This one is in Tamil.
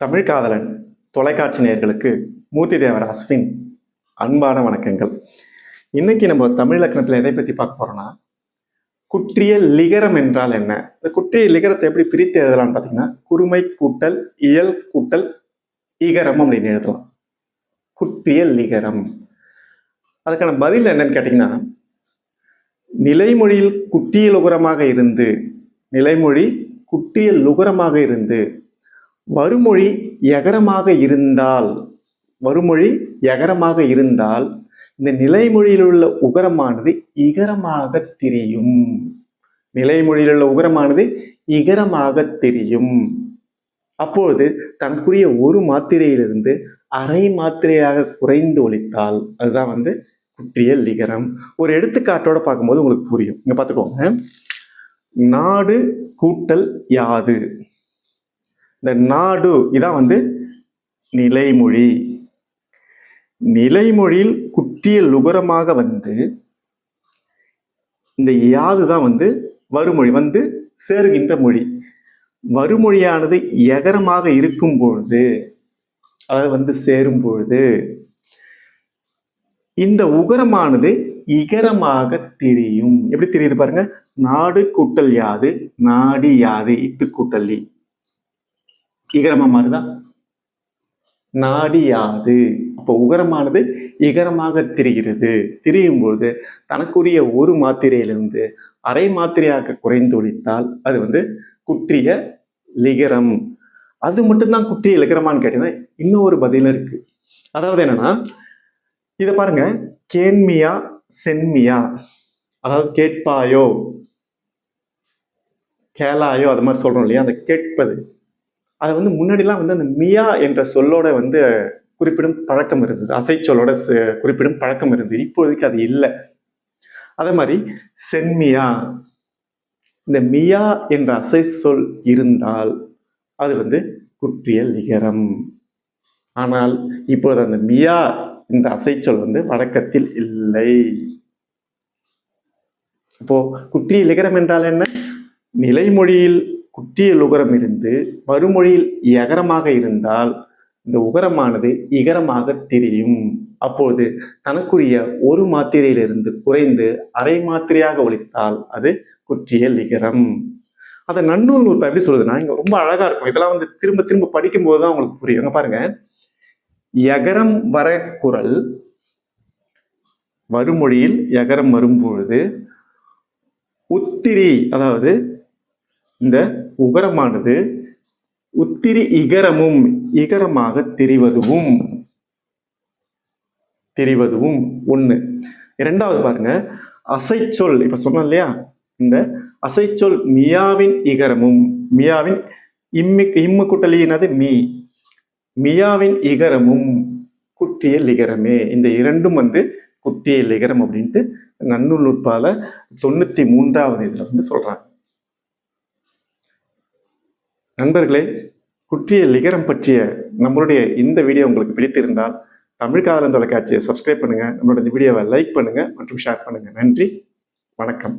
தமிழ் காதலன் தொலைக்காட்சி நேயர்களுக்கு மூர்த்தி தேவர் அஸ்வின் அன்பான வணக்கங்கள். இன்னைக்கு நம்ம தமிழ் இலக்கணத்தில் எதை பற்றி பார்க்க போகிறோம்னா குற்றிய லிகரம் என்றால் என்ன? இந்த குற்றிய லிகரத்தை எப்படி பிரித்து எழுதலாம்னு பார்த்தீங்கன்னா குறுமை கூட்டல் இயல் கூட்டல் ஈகரம் அப்படின்னு எழுதலாம். குற்றிய லிகரம். அதுக்கான பதில் என்னன்னு கேட்டிங்கன்னா நிலைமொழியில் குற்றிய லுகரமாக இருந்து நிலைமொழி குற்றிய லுகரமாக இருந்து வருமொழி எகரமாக இருந்தால் வருமொழி எகரமாக இருந்தால் இந்த நிலைமொழியில் உள்ள உகரமானது இகரமாக தெரியும். நிலைமொழியில் உள்ள உகரமானது இகரமாக தெரியும். அப்பொழுது தனக்குரிய ஒரு மாத்திரையிலிருந்து அரை மாத்திரையாக குறைந்து ஒழித்தால் அதுதான் வந்து குற்றிய லிகரம் ஒரு எடுத்துக்காட்டோட பார்க்கும்போது உங்களுக்கு புரியும். இங்க பார்த்துக்கோங்க. நாடு கூட்டல் யாது. இந்த நாடு இதான் வந்து நிலைமொழி. நிலைமொழியில் குட்டிய லுகரமாக வந்து இந்த யாது தான் வந்து வருமொழி வந்து சேருகின்ற மொழி. வருமொழியானது எகரமாக இருக்கும் பொழுது அதாவது வந்து சேரும் பொழுது இந்த உகரமானது இகரமாக தெரியும். எப்படி தெரியுது பாருங்க? நாடு கூட்டல் யாது நாடி யாது இட்டு கூட்டலி இ. இகரமா மாறுதா? நாடியாது. அப்போ உகரமானது இகரமாக திரிகிறது. திரியும் பொழுது தனக்குரிய ஒரு மாத்திரையிலிருந்து அரை மாத்திரையாக குறைந்தொழித்தால் அது வந்து குற்றிய லிகரம். அது மட்டும்தான் குற்றிய லிகரமான்னு கேட்டீங்கன்னா இன்னொரு பதிலும் இருக்கு. அதாவது என்னன்னா இதை பாருங்க. கேன்மியா சென்மியா அதாவது கேட்பாயோ கேளாயோ அது மாதிரி சொல்றோம் இல்லையா? அந்த கேட்பது. அதை வந்து முன்னாடிலாம் வந்து அந்த மியா என்ற சொல்லோட வந்து குறிப்பிடும் பழக்கம் இருந்தது. அசைச்சொல்லோட சொல்லோட குறிப்பிடும் பழக்கம் இருந்தது. இப்போதைக்கு அது இல்லை. அதே மாதிரி சென்மியா இந்த மியா என்ற அசை சொல் இருந்தால் அது வந்து குற்றிய லிகரம். ஆனால் இப்போது அந்த மியா என்ற அசைச்சொல் வந்து வழக்கத்தில் இல்லை. அப்போ குற்றிய லிகரம் என்றால் என்ன? நிலைமொழியில் குற்றிய லுகரம் இருந்து மறுமொழியில் எகரமாக இருந்தால் இந்த உகரமானது இகரமாக தெரியும். அப்போது தனக்குரிய ஒரு மாத்திரையிலிருந்து குறைந்து அரை மாத்திரையாக ஒழித்தால் அது குற்றிய லிகரம். அதை நன்னூல் நூல் எப்படி சொல்லுதுன்னா இங்க ரொம்ப அழகா இருக்கும். இதெல்லாம் வந்து திரும்ப திரும்ப படிக்கும் தான் உங்களுக்கு புரியும். இங்க பாருங்க. எகரம் வர குரல் வருமொழியில் எகரம் வரும்பொழுது உத்திரி அதாவது இந்த உகரமானது. உத்திரி இகரமும் இகரமாக தெரிவதுவும். தெரிவதுவும் ஒண்ணு. இரண்டாவது பாருங்க. அசைச்சொல் இப்ப சொன்னோம் இல்லையா? இந்த அசைச்சொல் மியாவின் இகரமும் மியாவின் இம்மி இம்மு குட்டலியினது மீ. மியாவின் இகரமும் குட்டிய லிகரமே இந்த இரண்டும் வந்து குட்டிய லிகரம் அப்படின்ட்டு நன்னூல் நூற்பால தொண்ணூத்தி மூன்றாவது இதுல வந்து சொல்றாங்க. நண்பர்களே குற்றிய லிகரம் பற்றிய நம்மளுடைய இந்த வீடியோ உங்களுக்கு பிடித்திருந்தால் தமிழ் காதலன் தொலைக்காட்சியை சப்ஸ்கிரைப் பண்ணுங்க. நம்மளோட இந்த வீடியோவை லைக் பண்ணுங்கள் மற்றும் ஷேர் பண்ணுங்கள் நன்றி. வணக்கம்.